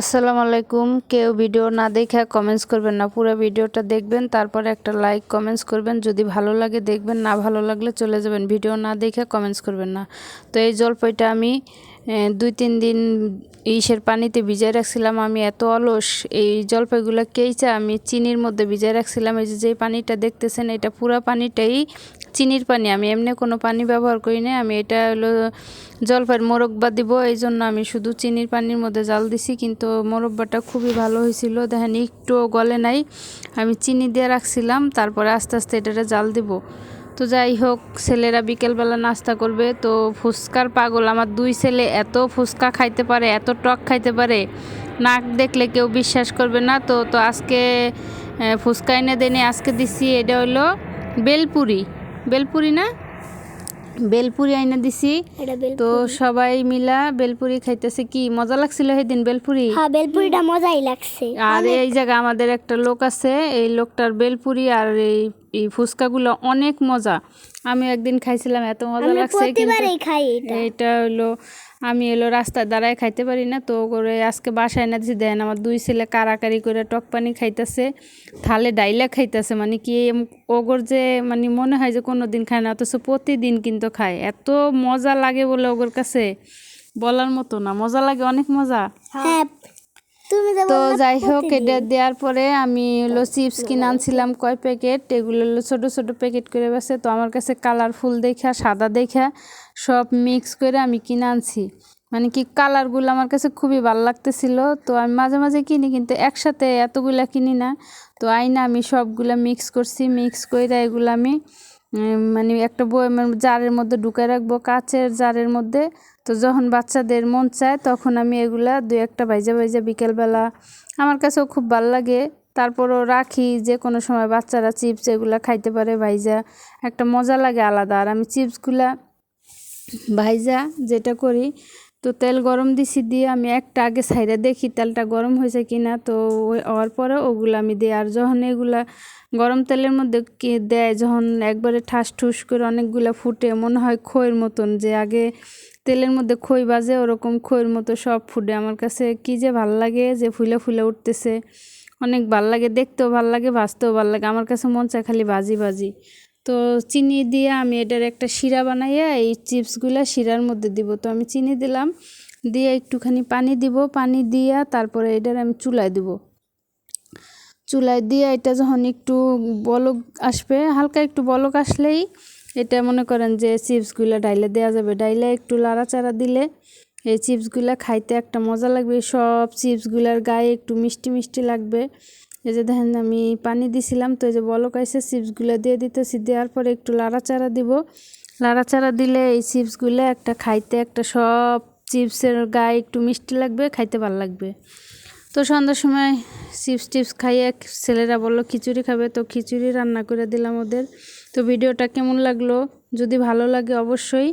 আসসালামু আলাইকুম। কেউ ভিডিও না দেখে কমেন্টস করবেন না। পুরো ভিডিওটা দেখবেন, তারপরে একটা লাইক কমেন্টস করবেন। যদি ভালো লাগে দেখবেন, না ভালো লাগলে চলে যাবেন। ভিডিও না দেখে কমেন্টস করবেন না। তো এই জলপাইটা আমি দুই তিন দিন ইসের পানিতে ভিজায় রাখছিলাম। আমি এত অলস, এই জলপাইগুলো কেইচা আমি চিনির মধ্যে ভিজায় রাখছিলাম। এই যে পানিটা দেখতেছেন, এটা পুরো পানিটাই চিনির পানি। আমি এমনি কোনো পানি ব্যবহার করি না আমি এটা হলো জলপাইয়ের মোরব্বা দিব, এই জন্য আমি শুধু চিনির পানির মধ্যে জাল দিছি। কিন্তু মোরব্বাটা খুবই ভালো হয়েছিল। দেখেন, একটুও গলে নাই। আমি চিনি দিয়ে রাখছিলাম, তারপরে আস্তে আস্তে এটাতে জাল দিব। তো যাই হোক ছেলেরা বিকেলবেলা নাস্তা করবে। তো ফুচকার পাগল আমার দুই ছেলে এত ফুচকা খাইতে পারে এত টক খাইতে পারে নাক দেখলে কেউ বিশ্বাস করবে না। তো তো আজকে ফুচকা এনে দেনে আজকে দিছি এটা হলো বেলপুরি। বেলপুরি না? বেলপুরি আইনে দিছি। তো সবাই মিলা বেলপুরি খাইতেছে কি? মজা লাগছিল সেদিন বেলপুরি? হ্যাঁ বেলপুরিটা মজাই লাগছে। আর এই জায়গা আমাদের একটা লোক আছে এই লোকটার বেলপুরি আর এই এই ফুচকাগুলো অনেক মজা। আমি একদিন খাইছিলাম এত মজা লাগছে এটা। হলো আমি এলো রাস্তায় দাঁড়ায় খাইতে পারি না তো করে আজকে বাসায় না দিছি দেন আমার দুই ছেলে কারাকারি করে টক পানি খাইতেছে থালে ডাইলা খাইতেছে মানে কি ওগর যে মানে মনে হয় যে কোনো দিন খায় না অথচ প্রতিদিন কিন্তু খায়। এত মজা লাগে বলে ওগর কাছে বলার মতো না মজা লাগে অনেক মজা। হ্যাঁ তো যাই হোক এটা দেওয়ার পরে আমি হলো চিপস কিনে আনছিলাম কয় প্যাকেট এগুলো হলো ছোটো ছোটো প্যাকেট করে বেছে। তো আমার কাছে কালারফুল দেখা সাদা দেখা সব মিক্স করে আমি কিনে আনছি। মানে কি কালারগুলো আমার কাছে খুবই ভালো লাগতেছিল। তো আমি মাঝে মাঝে কিনি কিন্তু একসাথে এতগুলা কিনি না। তো আইনা আমি সবগুলা মিক্স করছি মিক্স করে এগুলো আমি মানে একটা বয়মের জারের মধ্যে ঢুকে রাখব, কাচের জারের মধ্যে। তো যখন বাচ্চাদের মন চায়, তখন আমি এগুলা দু একটা ভাইজা ভাইজা বিকেলবেলা আমার কাছেও খুব ভালো লাগে। তারপরও রাখি, যে কোনো সময় বাচ্চারা চিপস এগুলা খাইতে পারে ভাইজা একটা মজা লাগে আলাদা। আর আমি চিপসগুলা ভাইজা যেটা করি তো তেল গরম দিছি দিয়ে আমি একটা আগে সাইডে দেখি তেলটা গরম হয়েছে কি না তো হওয়ার পরে ওগুলো আমি দিই। আর যখন এগুলা গরম তেলের মধ্যে দেয়, যখন একবারে ঠাস ঠুস করে অনেকগুলা ফুটে, মনে হয় খইয়ের মতন যে আগে তেলের মধ্যে খই বাজে, ওরকম খইয়ের মতো সব ফুটে। আমার কাছে কি যে ভালো লাগে, যে ফুলে ফুলে উঠতেছে। অনেক ভালো লাগে, দেখতেও ভালো লাগে ভাজতেও ভালো লাগে। আমার কাছে মন চায় খালি ভাজি ভাজি। তো চিনি দিয়ে আমি এটার একটা শিরা বানাইয়া এই চিপসগুলা শিরার মধ্যে দিব। তো আমি চিনি দিলাম, দিয়ে একটুখানি পানি দিব। পানি দিয়া তারপরে এটার আমি চুলায় দিব। চুলায় দিয়ে এটা যখন একটু বলক আসবে, হালকা একটু বলক আসলেই এটা মনে করেন যে চিপসগুলো ডাইলে দেওয়া যাবে। ডাইলে একটু লাড়াচাড়া দিলে এই চিপসগুলো খাইতে একটা মজা লাগবে। সব চিপসগুলার গায়ে একটু মিষ্টি মিষ্টি লাগবে। এই যে দেখেন, আমি পানি দিছিলাম তো এই যে বলক আইসে চিপসগুলো দিয়ে দিতেছি। দেওয়ার পরে একটু লাড়াচাড়া দিব। লাড়াচাড়া দিলে এই চিপসগুলো একটা খাইতে একটা সব চিপসের গায়ে একটু মিষ্টি লাগবে, খাইতে ভালো লাগবে। তো সন্ধ্যার সময় চিপস টিপস খাইয়ে ছেলেরা বলল, খিচুড়ি খাবে? তো খিচুড়ি রান্না করে দিলাম ওদের। তো ভিডিওটা কেমন লাগল? যদি ভালো লাগে অবশ্যই